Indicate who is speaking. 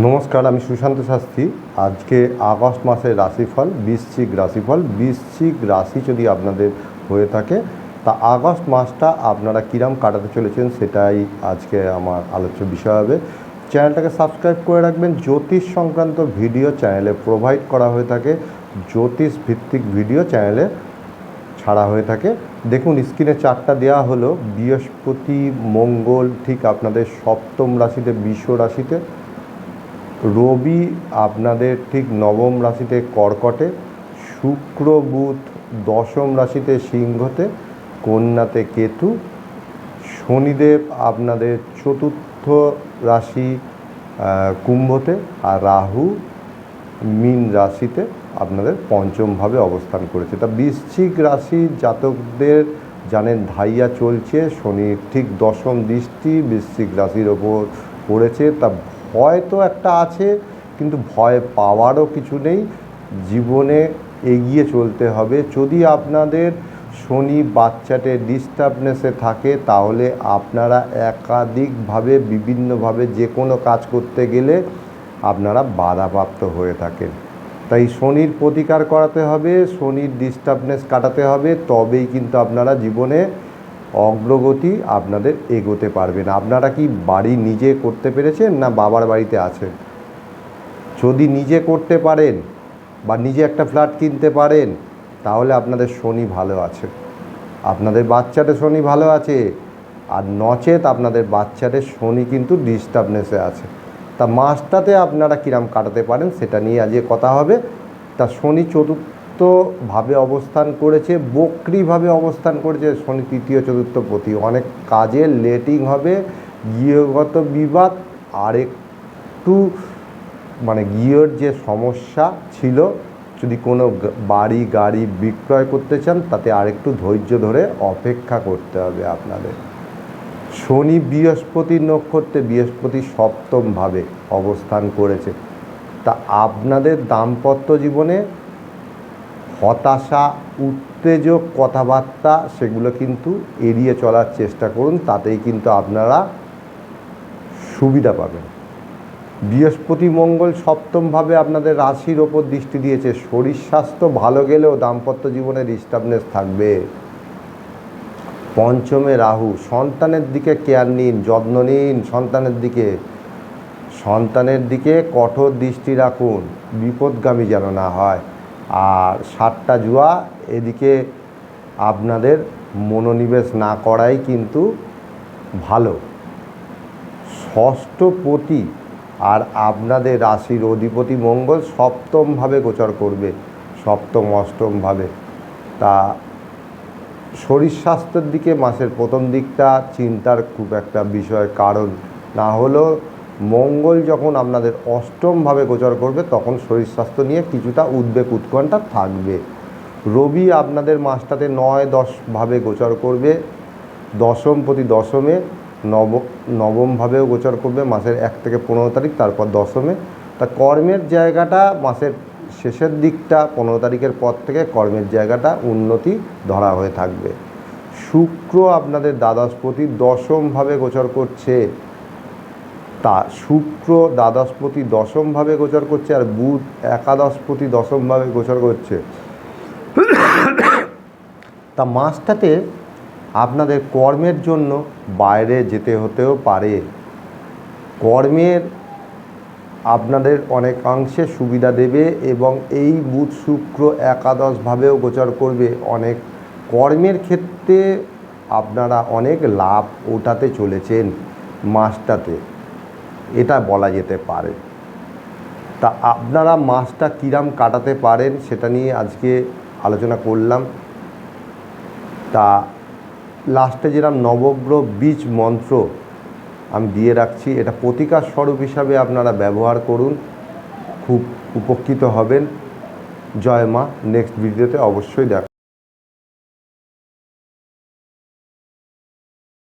Speaker 1: নমস্কার, আমি সুশান্ত শাস্ত্রী। আজকে আগস্ট মাসের রাশিফল, বৃশ্চিক রাশিফল। বৃশ্চিক রাশি যদি আপনাদের হয়ে থাকে, তা আগস্ট মাসটা আপনারা কিরাম কাটাতে চলেছেন সেটাই আজকে আমার আলোচ্য বিষয় হবে। চ্যানেলটাকে সাবস্ক্রাইব করে রাখবেন। জ্যোতিষ সংক্রান্ত ভিডিও চ্যানেলে প্রোভাইড করা হয়ে থাকে। জ্যোতিষ ভিত্তিক ভিডিও চ্যানেলে ছাড়া হয়ে থাকে। দেখুন, স্ক্রিনে চারটা দেওয়া হলো, বৃহস্পতি, মঙ্গল, ঠিক আপনাদের সপ্তম রাশিতে বিশ্ব রাশিতে। রবি আপনাদের ঠিক নবম রাশিতে কর্কটে, শুক্র বুধ দশম রাশিতে সিংহতে, কন্যাতে কেতু, শনিদেব আপনাদের চতুর্থ রাশি কুম্ভতে আর রাহু মীন রাশিতে আপনাদের পঞ্চমভাবে অবস্থান করেছে। তা বৃশ্চিক রাশি জাতকদের জানেন ধাইয়া চলছে শনির ঠিক দশম দৃষ্টি বৃশ্চিক রাশির ওপর পড়েছে। তা ভয় তো একটা আছে, কিন্তু ভয় পাওয়ারও কিছু নেই। জীবনে এগিয়ে চলতে হবে। যদি আপনাদের শনি বাচ্চাটে ডিস্টার্বনেসে থাকে, তাহলে আপনারা একাধিকভাবে, বিভিন্নভাবে যে কোনো কাজ করতে গেলে আপনারা বাধাপ্রাপ্ত হয়ে থাকেন। তাই শনির প্রতিকার করাতে হবে, শনির ডিস্টার্বনেস কাটাতে হবে। তবেই কিন্তু আপনারা জীবনে অগ্রগতি আপনাদের এগোতে পারবেন আপনারা কি বাড়ি নিজে করতে পেরেছেন না বাবার বাড়িতে আছেন? যদি নিজে করতে পারেন বা নিজে একটা ফ্ল্যাট কিনতে পারেন, তাহলে আপনাদের শনি ভালো আছে। আপনাদের বাচ্চাদের শনি ভালো আছে, আর নচেত আপনাদের বাচ্চাদের শনি কিন্তু ডিস্টার্বনেসে আছে। তা মাসটাতে আপনারা কিরাম কাটাতে পারেন, সেটা নিয়ে আজকে কথা হবে। তা শনি চতুর্থভাবে অবস্থান করেছে, বক্রিভাবে অবস্থান করেছে শনি তৃতীয়, চতুর্থ পতি। অনেক কাজে লেটিং হবে, গৃহগত বিবাদ আর একটু মানে গিয়ের যে সমস্যা ছিল, যদি কোনো বাড়ি গাড়ি বিক্রয় করতে চান, তাতে আরেকটু ধৈর্য ধরে অপেক্ষা করতে হবে আপনাদের। শনি বৃহস্পতি নক্ষত্রে বৃহস্পতি সপ্তমভাবে অবস্থান করেছে। তা আপনাদের দাম্পত্য জীবনে হতাশা, উত্তেজক, কথাবার্তা সেগুলো কিন্তু এড়িয়ে চলার চেষ্টা করুন, তাতেই কিন্তু আপনারা সুবিধা পাবেন। বৃহস্পতি মঙ্গল সপ্তমভাবে আপনাদের রাশির ওপর দৃষ্টি দিয়েছে। শরীর স্বাস্থ্য ভালো গেলেও দাম্পত্য জীবনে ডিস্টার্বনেস থাকবে। পঞ্চমে রাহু, সন্তানের দিকে কেয়ার নিন, যত্ন নিন সন্তানের দিকে। সন্তানের দিকে কঠোর দৃষ্টি রাখুন, বিপদগামী যেন না হয়। আর সাতটা জুয়া এদিকে আপনাদের মনোনিবেশ না করাই কিন্তু ভালো। ষষ্ঠপতি আর আপনাদের রাশির অধিপতি মঙ্গল সপ্তমভাবে গোচর করবে, সপ্তম, অষ্টমভাবে। তা শরীর স্বাস্থ্যের দিকে মাসের প্রথম দিকটা চিন্তার খুব একটা বিষয়, কারণ না হলেও মঙ্গল যখন আপনাদের অষ্টমভাবে গোচর করবে, তখন শরীর স্বাস্থ্য নিয়ে কিছুটা উদ্বেগ, উৎকণ্ঠা থাকবে। রবি আপনাদের মাসটাতে নয়, দশভাবে গোচর করবে। দশম প্রতি দশমে, নব, নবমভাবেও গোচর করবে, মাসের এক থেকে পনেরো তারিখ, তারপর দশমে। তা কর্মের জায়গাটা মাসের শেষের দিকটা, পনেরো তারিখের পর থেকে কর্মের জায়গাটা উন্নতি ধরা হয়ে থাকবে। শুক্র আপনাদের দ্বাদশপতি দশমভাবে গোচর করছে। তা শুক্র দ্বাদশপতি দশমভাবে গোচর করছে আর বুধ একাদশপতি দশমভাবে গোচর করছে। তা মাসটাতে আপনাদের কর্মের জন্য বাইরে যেতে হতেও পারে। কর্মের আপনাদের অনেকাংশে সুবিধা দেবে এবং এই বুধ শুক্র একাদশভাবেও গোচর করবে। অনেক কর্মের ক্ষেত্রে আপনারা অনেক লাভ ওঠাতে চলেছেন মাসটাতে। এটা বলা যেতে পারে। তা আপনারা মাসটা কিরাম কাটাতে পারেন সেটা নিয়ে আজকে আলোচনা করলাম। তা লাস্টে যেরকম নবগ্রহ বীজ মন্ত্র আমি দিয়ে রাখছি, এটা প্রতিকার স্বরূপ হিসাবে আপনারা ব্যবহার করুন। খুব উপকৃত হবেন। জয় মা নেক্সট ভিডিওতে অবশ্যই দেখ